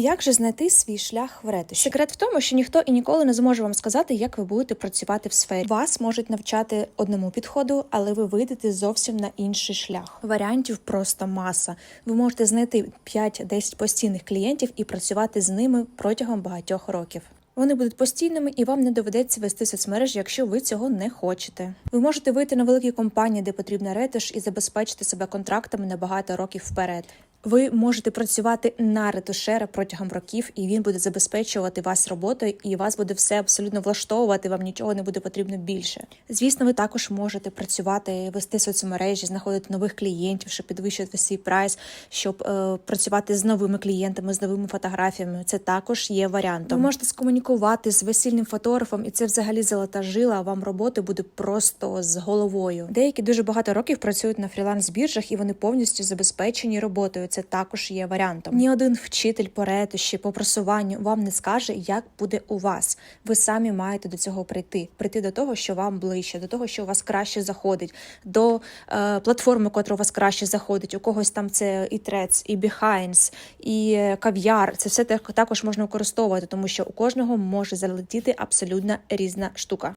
Як же знайти свій шлях в ретуші? Секрет в тому, що ніхто і ніколи не зможе вам сказати, як ви будете працювати в сфері. Вас можуть навчати одному підходу, але ви вийдете зовсім на інший шлях. Варіантів просто маса. Ви можете знайти 5-10 постійних клієнтів і працювати з ними протягом багатьох років. Вони будуть постійними, і вам не доведеться вести соцмережі, якщо ви цього не хочете. Ви можете вийти на великі компанії, де потрібна ретуш, і забезпечити себе контрактами на багато років вперед. Ви можете працювати на ретушера протягом років, і він буде забезпечувати вас роботою, і вас буде все абсолютно влаштовувати. Вам нічого не буде потрібно більше. Звісно, ви також можете працювати, вести соцмережі, знаходити нових клієнтів, щоб підвищувати свій прайс, щоб е, працювати з новими клієнтами, з новими фотографіями. Це також є варіантом. Ви можете скомунікувати з весільним фотографом, і це взагалі золота жила. Вам роботи буде просто з головою. Деякі дуже багато років працюють на фріланс біржах, і вони повністю забезпечені роботою. Це також є варіантом. Ні один вчитель по ретуші, по просуванню вам не скаже, як буде у вас. Ви самі маєте до цього прийти. Прийти до того, що вам ближче, до того, що у вас краще заходить, до е, платформи, котра у вас краще заходить. У когось там це і Трец, і Behance, і е, кав'яр. Це все так- також можна використовувати, тому що у кожного може залетіти абсолютно різна штука.